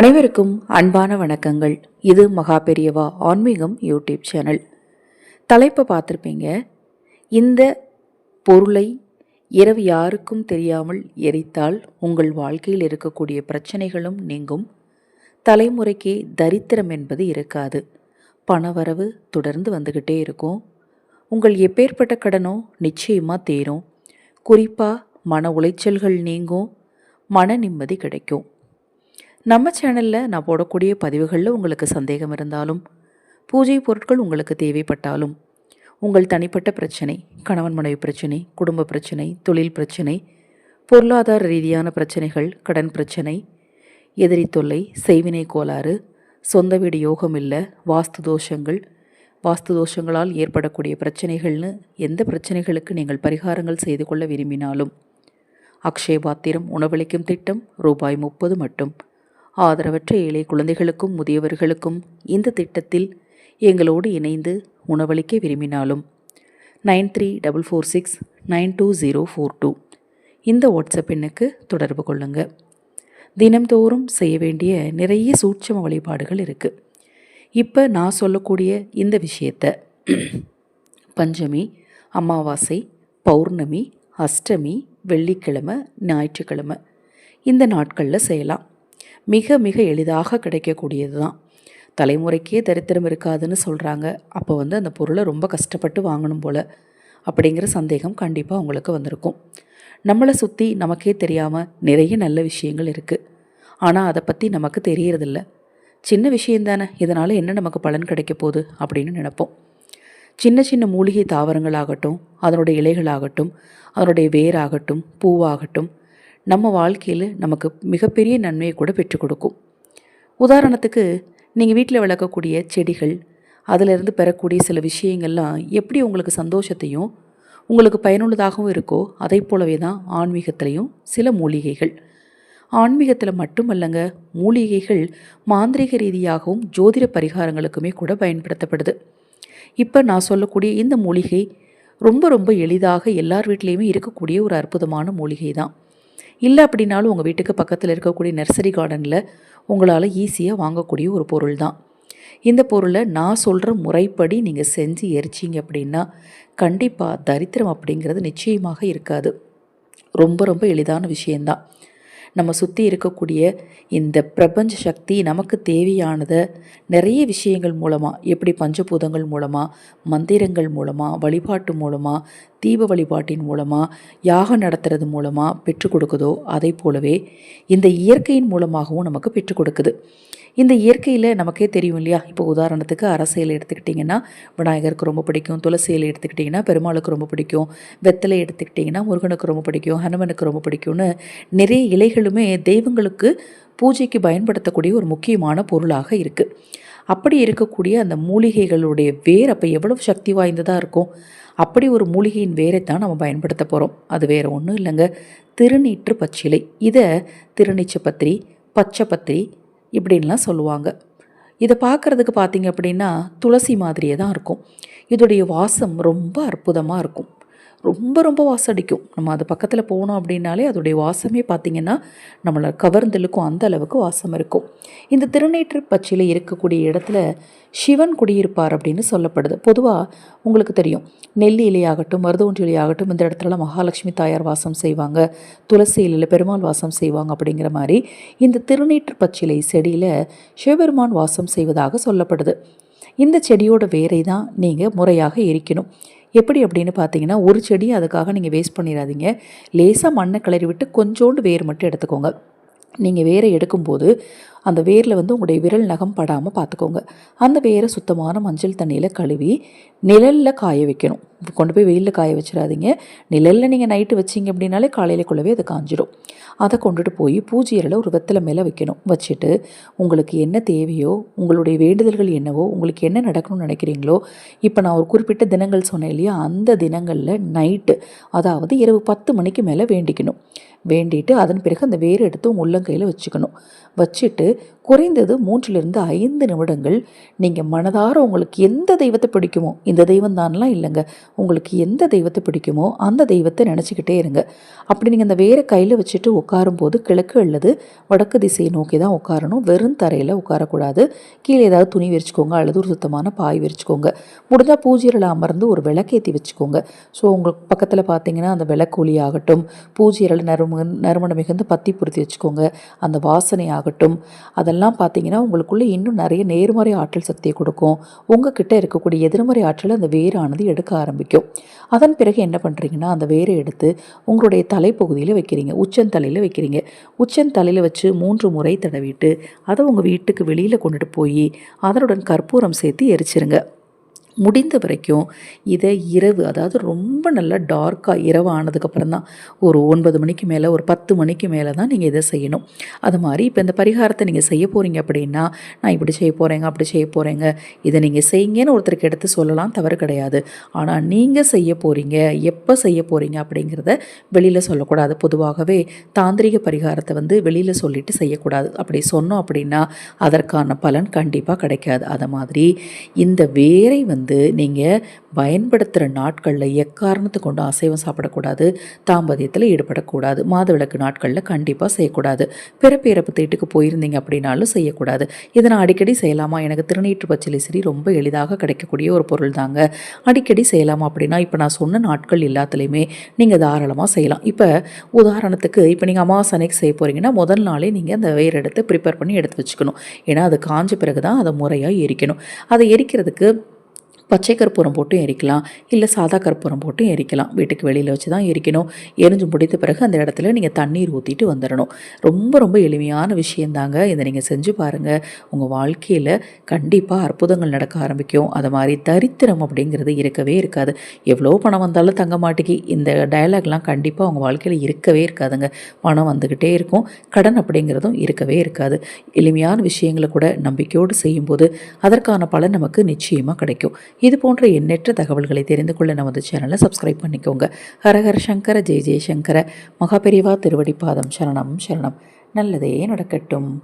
அனைவருக்கும் அன்பான வணக்கங்கள். இது மகா பெரியவா ஆன்மீகம் யூடியூப் சேனல். தலைப்பை பார்த்துருப்பீங்க. இந்த பொருளை இரவு யாருக்கும் தெரியாமல் எரித்தால் உங்கள் வாழ்க்கையில் இருக்கக்கூடிய பிரச்சனைகளும் நீங்கும். தலைமுறைக்கு தரித்திரம் என்பது இருக்காது. பணவரவு தொடர்ந்து வந்துக்கிட்டே இருக்கும். உங்கள் எப்பேற்பட்ட கடனோ நிச்சயமாக தேரும். குறிப்பாக மன உளைச்சல்கள் நீங்கும். மன நிம்மதி கிடைக்கும். நம்ம சேனலில் நான் போடக்கூடிய பதிவுகளில் உங்களுக்கு சந்தேகம் இருந்தாலும் பூஜை பொருட்கள் உங்களுக்கு தேவைப்பட்டாலும் உங்கள் தனிப்பட்ட பிரச்சனை கணவன் மனைவி பிரச்சனை குடும்ப பிரச்சனை தொழில் பிரச்சனை பொருளாதார ரீதியான பிரச்சனைகள் கடன் பிரச்சனை எதிரி தொல்லை செய்வினை கோளாறு சொந்த வீடு யோகம் இல்லை வாஸ்து தோஷங்கள் வாஸ்து தோஷங்களால் ஏற்படக்கூடிய பிரச்சனைகள்னு எந்த பிரச்சனைகளுக்கு நீங்கள் பரிகாரங்கள் செய்து கொள்ள விரும்பினாலும் அக்ஷய பாத்திரம் உணவளிக்கும் திட்டம் ரூபாய் முப்பது மட்டும். ஆதரவற்ற ஏழை குழந்தைகளுக்கும் முதியவர்களுக்கும் இந்த திட்டத்தில் எங்களோடு இணைந்து உணவளிக்க விரும்பினாலும் nine three double four six nine two zero four two. இந்த வாட்ஸ்அப் எண்ணுக்கு தொடர்பு கொள்ளுங்க. தினம்தோறும் செய்ய வேண்டிய நிறைய சூட்சம வழிபாடுகள் இருக்குது இப்போ நான் சொல்லக்கூடிய இந்த விஷயத்த பஞ்சமி அமாவாசை பௌர்ணமி அஷ்டமி வெள்ளிக்கிழமை ஞாயிற்றுக்கிழமை இந்த நாட்களில் செய்யலாம். மிக மிக எளிதாக கிடைக்கக்கூடியது தான் தலைமுறைக்கே தரித்திரம் இருக்காதுன்னு சொல்கிறாங்க அப்போ வந்து அந்த பொருளை ரொம்ப கஷ்டப்பட்டு வாங்கணும் போல் அப்படிங்கிற சந்தேகம் கண்டிப்பாக உங்களுக்கு வந்திருக்கும். நம்மளை சுற்றி நமக்கே தெரியாமல் நிறைய நல்ல விஷயங்கள் இருக்குது ஆனால் அதை பற்றி நமக்கு தெரியறதில்ல. சின்ன விஷயந்தானே இதனால் என்ன நமக்கு பலன் கிடைக்க போகுது அப்படின்னு நினைப்போம். சின்ன சின்ன மூலிகை தாவரங்களாகட்டும் அதனுடைய இலைகளாகட்டும் அதனுடைய வேராகட்டும் பூவாகட்டும் நம்ம வாழ்க்கையில் நமக்கு மிகப்பெரிய நன்மையை கூட பெற்றுக் கொடுக்கும். உதாரணத்துக்கு நீங்கள் வீட்டில் வளர்க்கக்கூடிய செடிகள் அதிலிருந்து பெறக்கூடிய சில விஷயங்கள்லாம் எப்படி உங்களுக்கு சந்தோஷத்தையும் உங்களுக்கு பயனுள்ளதாகவும் இருக்கோ அதை போலவே தான் ஆன்மீகத்திலையும் சில மூலிகைகள். ஆன்மீகத்தில் மட்டுமல்லங்க மூலிகைகள் மாந்திரிக ரீதியாகவும் ஜோதிட பரிகாரங்களுக்குமே கூட பயன்படுத்தப்படுது. இப்போ நான் சொல்லக்கூடிய இந்த மூலிகை ரொம்ப ரொம்ப எளிதாக எல்லார் வீட்லேயுமே இருக்கக்கூடிய ஒரு அற்புதமான மூலிகை தான். இல்லை அப்படின்னாலும் உங்கள் வீட்டுக்கு பக்கத்தில் இருக்கக்கூடிய நர்சரி கார்டனில் உங்களால் ஈஸியாக வாங்கக்கூடிய ஒரு பொருள் தான். இந்த பொருளை நான் சொல்கிற முறைப்படி நீங்கள் செஞ்சு எரிச்சிங்க அப்படின்னா கண்டிப்பாக தரித்திரம் அப்படிங்கிறது நிச்சயமாக இருக்காது. ரொம்ப ரொம்ப எளிதான விஷயந்தான் நம்ம சுற்றி இருக்கக்கூடிய இந்த பிரபஞ்ச சக்தி நமக்கு தேவையானதை நிறைய விஷயங்கள் மூலமாக எப்படி பஞ்சபூதங்கள் மூலமாக மந்திரங்கள் மூலமாக வழிபாட்டு மூலமாக தீப வழிபாட்டின் மூலமாக யாகம் நடத்துறது மூலமாக பெற்றுக் கொடுக்குதோ அதை போலவே இந்த இயற்கையின் மூலமாகவும் நமக்கு பெற்றுக் கொடுக்குது. இந்த இயற்கையில் நமக்கே தெரியும் இல்லையா? இப்போ உதாரணத்துக்கு அரசியல் எடுத்துக்கிட்டிங்கன்னா விநாயகருக்கு ரொம்ப பிடிக்கும் துளசியில் எடுத்துக்கிட்டிங்கன்னா பெருமாளுக்கு ரொம்ப பிடிக்கும் வெத்தலை எடுத்துக்கிட்டிங்கன்னா முருகனுக்கு ரொம்ப பிடிக்கும் ஹனுமனுக்கு ரொம்ப பிடிக்கும்னு நிறைய இலைகளுமே தெய்வங்களுக்கு பூஜைக்கு பயன்படுத்தக்கூடிய ஒரு முக்கியமான பொருளாக இருக்குது அப்படி இருக்கக்கூடிய அந்த மூலிகைகளுடைய வேர் அப்போ எவ்வளவு சக்தி வாய்ந்ததாக இருக்கும்? அப்படி ஒரு மூலிகையின் வேரை தான் நம்ம பயன்படுத்த போகிறோம் அது வேறு ஒன்றும் இல்லைங்க. திருநீற்று பச்சிலை. இதை திருநீச்சப்பத்திரி பச்சைப்பத்திரி இப்படின்லாம் சொல்லுவாங்க. இதை பார்க்குறதுக்கு பார்த்தீங்க அப்படின்னா துளசி மாதிரியே தான் இருக்கும். இதோடைய வாசம் ரொம்ப அற்புதமாக இருக்கும். ரொம்ப ரொம்ப வாசம் அடிக்கும் நம்ம அது பக்கத்தில் போனோம் அப்படின்னாலே அதோடைய வாசமே பார்த்திங்கன்னா நம்மளை கவர்ந்தெழுக்கும். அந்த அளவுக்கு வாசம் இருக்கும். இந்த திருநேற்று பச்சியில் இருக்கக்கூடிய இடத்துல சிவன் குடியிருப்பார் அப்படின்னு சொல்லப்படுது. பொதுவாக உங்களுக்கு தெரியும். நெல்லி இலையாகட்டும் மருதொன்று இலையாகட்டும் இந்த இடத்துலலாம் மகாலட்சுமி தாயார் வாசம் செய்வாங்க. துளசி இலையில் பெருமாள் வாசம் செய்வாங்க அப்படிங்கிற மாதிரி இந்த திருநீற்று பச்சிலை செடியில் சிவபெருமான் வாசம் செய்வதாக சொல்லப்படுது. இந்த செடியோட வேரை தான் நீங்கள் முறையாக எரிக்கணும். எப்படி அப்படின்னு பார்த்தீங்கன்னா ஒரு செடியை அதுக்காக நீங்கள் வேஸ்ட் பண்ணிடாதீங்க. லேசாக மண்ணை கிளறி விட்டு கொஞ்சோண்டு வேர் மட்டும் எடுத்துக்கோங்க. நீங்கள் வேரை எடுக்கும்போது அந்த வேரில் வந்து உங்களுடைய விரல் நகம் படாமல் பார்த்துக்கோங்க. அந்த வேரை சுத்தமான மஞ்சள் தண்ணியில் கழுவி நிழலில் காய வைக்கணும். கொண்டு போய் வெயிலில் காய வச்சிடாதீங்க. நிழலில் நீங்கள் நைட்டு வச்சிங்க அப்படின்னாலே காலையிலக்குள்ளவே அது காஞ்சிடும். அதை கொண்டுட்டு போய் பூஜையரில் ஒரு வெத்தலை மேலே வைக்கணும். வச்சுட்டு உங்களுக்கு என்ன தேவையோ உங்களுடைய வேண்டுதல்கள் என்னவோ உங்களுக்கு என்ன நடக்கணும்னு நினைக்கிறீங்களோ இப்போ நான் ஒரு குறிப்பிட்ட தினங்கள் சொன்னேன் இல்லையா? அந்த தினங்களில் நைட்டு அதாவது இரவு பத்து மணிக்கு மேலே வேண்டிக்கணும். வேண்டிட்டு அதன் பிறகு அந்த வேர் எடுத்து உங்கள் உள்ளங்கையில் வச்சுக்கணும். வச்சுட்டு குறைந்தது மூன்றிலிருந்து ஐந்து நிமிடங்கள். நீங்கள் மனதார உங்களுக்கு எந்த தெய்வத்தை பிடிக்குமோ இந்த தெய்வம் தான்லாம் இல்லைங்க. உங்களுக்கு எந்த தெய்வத்தை பிடிக்குமோ அந்த தெய்வத்தை நினச்சிக்கிட்டே இருங்க. அப்படி நீங்கள் அந்த வேறு கையில் வச்சுட்டு உட்காரும்போது கிழக்கு அல்லது வடக்கு திசையை நோக்கி தான் உட்காரணும். வெறும் தரையில் உட்காரக்கூடாது. கீழே ஏதாவது துணி விரிச்சுக்கோங்க அல்லது ஒரு சுத்தமான பாய் விரிச்சுக்கோங்க. முடிஞ்சால் பூஜையில் அமர்ந்து ஒரு விளக்கேற்றி வச்சுக்கோங்க. ஸோ உங்களுக்கு பக்கத்தில் பார்த்தீங்கன்னா அந்த விளக்கொலி ஆகட்டும் பூஜையில் நறும நறுமணம் மிகுந்த பத்தி பொருத்தி வச்சுக்கோங்க. அந்த வாசனை ஆகட்டும் அதெல்லாம் பார்த்தீங்கன்னா உங்களுக்குள்ளே இன்னும் நிறைய நேர்மறை ஆற்றல் சக்தியை கொடுக்கும். உங்ககிட்ட இருக்கக்கூடிய எதிர்மறை ஆற்றல் அந்த வேரானது எடுக்க ஆரம்பிக்கும். அதன் பிறகு என்ன பண்ணுறீங்கன்னா அந்த வேரை எடுத்து உங்களுடைய தலைப்பகுதியில் வைக்கிறீங்க. உச்சந்தலையில் வைக்கிறீங்க. உச்சந்தலையில் வச்சு மூன்று முறை தடவிட்டு அதை உங்கள் வீட்டுக்கு வெளியில் கொண்டுட்டு போய் அதனுடன் கற்பூரம் சேர்த்து எரிச்சிருங்க. முடிந்த வரைக்கும் இதை இரவு அதாவது ரொம்ப நல்லா டார்க்காக இரவு ஆனதுக்கப்புறம் தான் ஒரு ஒன்பது மணிக்கு மேலே ஒரு பத்து மணிக்கு மேலே தான் நீங்கள் இதை செய்யணும். அது மாதிரி இப்போ இந்த பரிகாரத்தை நீங்கள் செய்ய போகிறீங்க அப்படின்னா நான் இப்படி செய்ய போகிறேங்க அப்படி செய்ய போகிறேங்க இதை நீங்கள் செய்யுங்கன்னு ஒருத்தருக்கு எடுத்து சொல்லலாம் தவறு கிடையாது. ஆனால் நீங்கள் செய்ய போகிறீங்க எப்போ செய்ய போகிறீங்க அப்படிங்கிறத வெளியில் சொல்லக்கூடாது. பொதுவாகவே தாந்திரிக பரிகாரத்தை வந்து வெளியில் சொல்லிட்டு செய்யக்கூடாது. அப்படி சொன்னோம் அப்படின்னா அதற்கான பலன் கண்டிப்பாக கிடைக்காது. அதை மாதிரி இந்த வேரை வந்து நீங்கள் பயன்படுத்துகிற நாட்களில் எக்காரணத்தை கொண்டு அசைவம் சாப்பிடக்கூடாது தாம்பதியத்தில் ஈடுபடக்கூடாது மாதவிளக்கு நாட்களில் கண்டிப்பாக செய்யக்கூடாது. பிறப்பு இறப்பு தீட்டுக்கு போயிருந்தீங்க அப்படின்னாலும் செய்யக்கூடாது. இதை நான் அடிக்கடி செய்யலாமா? எனக்கு திருநீற்று பச்சளை சரி ரொம்ப எளிதாக கிடைக்கக்கூடிய ஒரு பொருள் தாங்க. அடிக்கடி செய்யலாமா அப்படின்னா இப்போ நான் சொன்ன நாட்கள் எல்லாத்துலேயுமே நீங்கள் தாராளமாக செய்யலாம். இப்போ உதாரணத்துக்கு இப்போ நீங்கள் அமாவாசை அன்னைக்கு செய்ய போகிறீங்கன்னா முதல் நாளே நீங்கள் அந்த வேர் எடுத்து ப்ரிப்பேர் பண்ணி எடுத்து வச்சுக்கணும். ஏன்னா அது காஞ்ச பிறகு தான் அதை முறையாக எரிக்கணும். அதை எரிக்கிறதுக்கு பச்சை கற்பூரம் போட்டும் எரிக்கலாம் இல்லை சாதா கற்பூரம் போட்டும் எரிக்கலாம். வீட்டுக்கு வெளியில் வச்சு தான் எரிக்கணும். எரிஞ்சு முடித்த பிறகு அந்த இடத்துல நீங்கள் தண்ணீர் ஊற்றிட்டு வந்துடணும் ரொம்ப ரொம்ப எளிமையான விஷயந்தாங்க. இதை நீங்கள் செஞ்சு பாருங்கள் உங்கள் வாழ்க்கையில் கண்டிப்பாக அற்புதங்கள் நடக்க ஆரம்பிக்கும். அது மாதிரி தரித்திரம் அப்படிங்கிறது இருக்கவே இருக்காது. எவ்வளோ பணம் வந்தாலும் தங்க மாட்டேங்கி இந்த டயலாக்லாம் கண்டிப்பாக உங்கள் வாழ்க்கையில் இருக்கவே இருக்காதுங்க. பணம் வந்துக்கிட்டே இருக்கும். கடன் அப்படிங்கிறதும் இருக்கவே இருக்காது. எளிமையான விஷயங்களை கூட நம்பிக்கையோடு செய்யும்போது அதற்கான பலன் நமக்கு நிச்சயமாக கிடைக்கும். இது போன்ற எண்ணற்ற தகவல்களை தெரிந்து கொள்ள நமது சேனலை சப்ஸ்கிரைப் பண்ணிக்கோங்க. ஹரஹர சங்கர ஜெய ஜெயசங்கர மகாபெரிவா திருவடிப்பாதம் சரணம் சரணம். நல்லதே நடக்கட்டும்.